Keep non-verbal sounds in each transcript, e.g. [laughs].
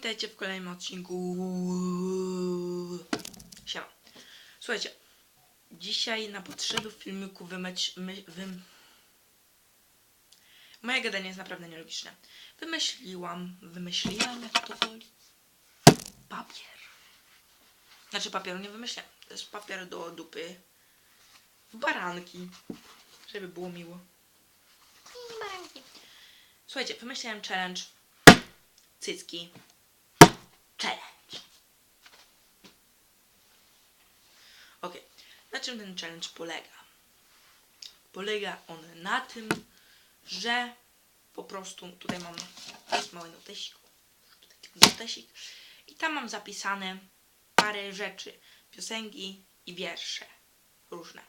Witajcie w kolejnym odcinku. Siema. Słuchajcie, dzisiaj na potrzeby filmiku wymyć, my, wym... Moje gadanie jest naprawdę nielogiczne. Wymyśliłam, wymyśliłam, jak to woli, papier. Znaczy papieru nie wymyśliłam. To jest papier do dupy w baranki, żeby było miło. I baranki. Słuchajcie, wymyśliłem challenge cycki challenge. Ok, na czym ten challenge polega? Polega on na tym, że po prostu tutaj mam mały notesik, notesik i tam mam zapisane parę rzeczy, piosenki i wiersze różne.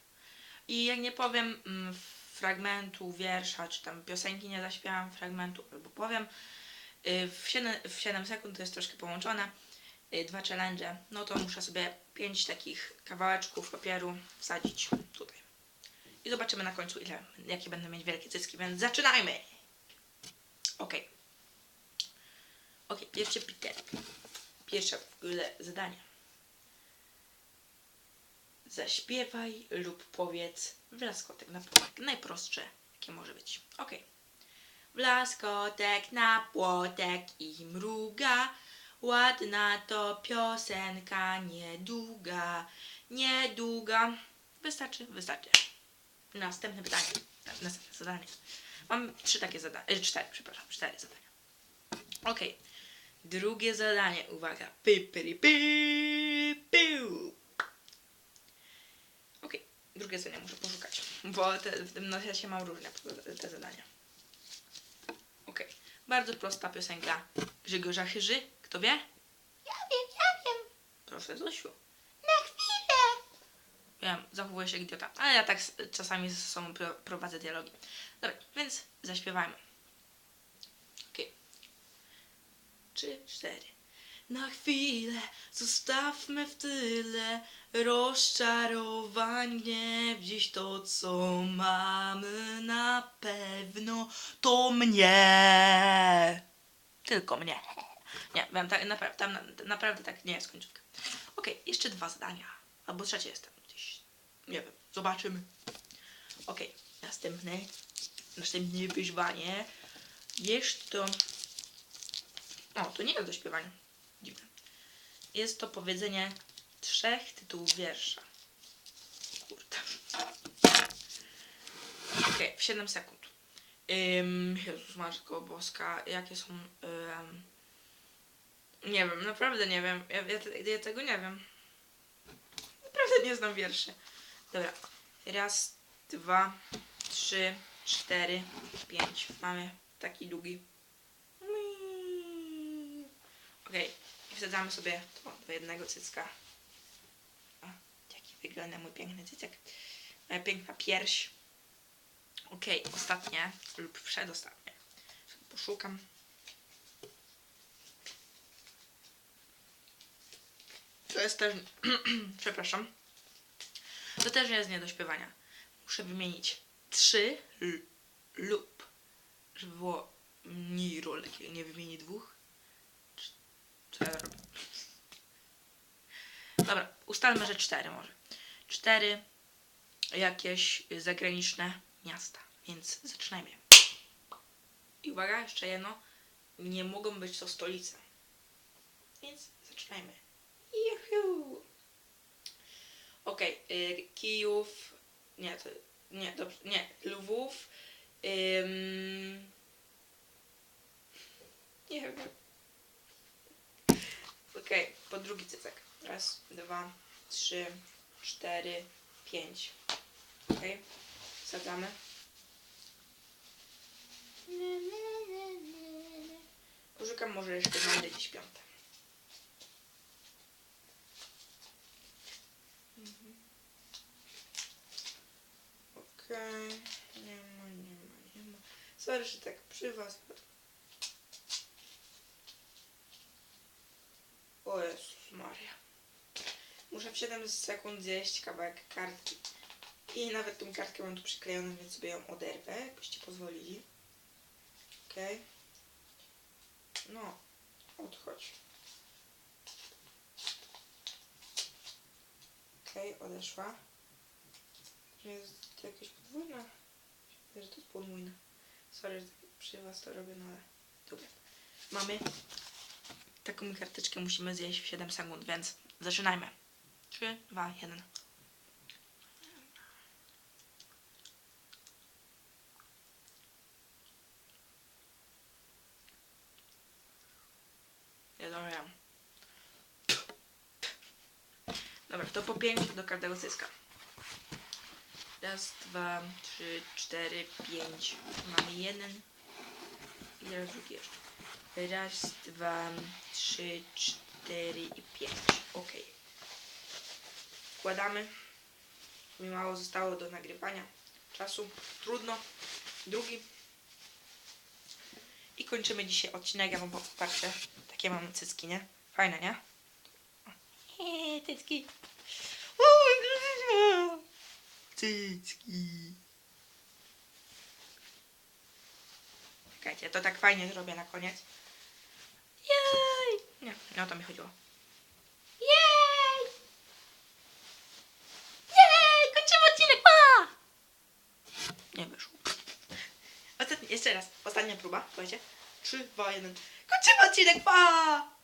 I jak nie powiem mm, fragmentu wiersza, czy tam piosenki nie zaśpiewam fragmentu, albo powiem, y, w 7, w 7 sekund to jest troszkę połączone, dwa challenge, no to muszę sobie pięć takich kawałeczków papieru wsadzić tutaj. I zobaczymy na końcu, ile, jakie będę mieć wielkie cycki, więc zaczynajmy! Ok. Ok, pierwsze pytanie. Pierwsze w ogóle zadanie. Zaśpiewaj lub powiedz blaskotek na płotek. Najprostsze, jakie może być. Ok. Blaskotek na płotek i mruga. Ładna to piosenka, niedługa, niedługa. Wystarczy, wystarczy. Następne pytanie. Tak, Następne zadanie. Mam trzy takie zadania. E, cztery, przepraszam, cztery zadania. Okej. Drugie zadanie, uwaga. Py, piu. Okej, drugie zadanie muszę poszukać, bo te, w tym nosie mam różne te, zadania. Okej, bardzo prosta piosenka Grzegorza Chyży. Kto wie? Ja wiem, ja wiem. Proszę Zosiu. Na chwilę. Wiem, zachowuję się jak idiota, ale ja tak czasami ze sobą pro, prowadzę dialogi. Dobra, więc zaśpiewajmy. Okej. Trzy, cztery. Na chwilę zostawmy w tyle rozczarowań, gniew, dziś to, co mamy na pewno, to mnie. Tylko mnie. [laughs] Nie, wiem, tak, napra- tam na, naprawdę tak nie jest końcówka. Okej, jeszcze dwa zdania. Albo trzecie jestem gdzieś. Nie wiem, zobaczymy. Okej, następne. Następne wyzwanie. Jest to. O, to nie jest do śpiewania. Dziwne. Jest to powiedzenie trzech tytułów wiersza. Kurde. Okej, w 7 sekund. Ym, Jezus Matko Boska, jakie są... Ym, nie wiem, naprawdę nie wiem. Ja, ja, ja tego nie wiem. Naprawdę nie znam wierszy. Dobra. Raz, dwa, trzy, cztery, pięć. Mamy taki długi. Okej. I wsadzamy sobie to do jednego cycka. O, jaki wygląda mój piękny cycek. Moja piękna pierś. Okej, ostatnie lub przedostatnie. Poszukam. To jest też. [clears throat] Przepraszam. To też jest nie do śpiewania. Muszę wymienić trzy lub. Żeby było mniej ról, nie wymienię dwóch. Co ja? Dobra, ustalmy, że cztery może. Cztery jakieś zagraniczne miasta. Więc zaczynajmy. I uwaga, jeszcze jedno. Nie mogą być to stolice. Więc zaczynajmy. Okej, y, Kijów. Nie, to. Nie, dobrze. Nie, Lwów. Ym, nie wiem. Okej, po drugi cycek. Raz, dwa, trzy, cztery, pięć. Okej, wsadzamy. Poszukam, może jeszcze znajdę gdzieś piąte. Okej, nie ma, nie ma, nie ma. Sorry, że tak przy was. O Jezus Maria. Muszę w 7 sekund zjeść kawałek kartki. I nawet tą kartkę mam tu przyklejoną, więc sobie ją oderwę, jakbyście pozwolili. Okej. No. Odchodź. Okej, odeszła. Jest to jakieś podwójne? Że to jest podwójne. Sorry, że tak przy was to robię, no ale dobra. Mamy taką karteczkę, musimy zjeść w 7 sekund, więc zaczynajmy. 3, 2, 1. Ja dobra. Dobra, to po 5 do każdego cyska. Raz, dwa, trzy, cztery, pięć. Mamy jeden. I teraz drugi jeszcze. Raz, dwa, trzy, cztery i pięć. Ok. Wkładamy. Mi mało zostało do nagrywania czasu. Trudno. Drugi. I kończymy dzisiaj odcinek. Ja wam popatrzę. Takie mamy cycki, nie? Fajne, nie? Eee, cycki. Cycki. Czekajcie, to tak fajnie zrobię na koniec. Jej! Nie, nie o to mi chodziło. Jej! Jej! Kończymy odcinek, pa! Nie wyszło. Ostatni, jeszcze raz. Ostatnia próba. Słuchajcie. 3, 2, 1. Kończymy odcinek. Pa!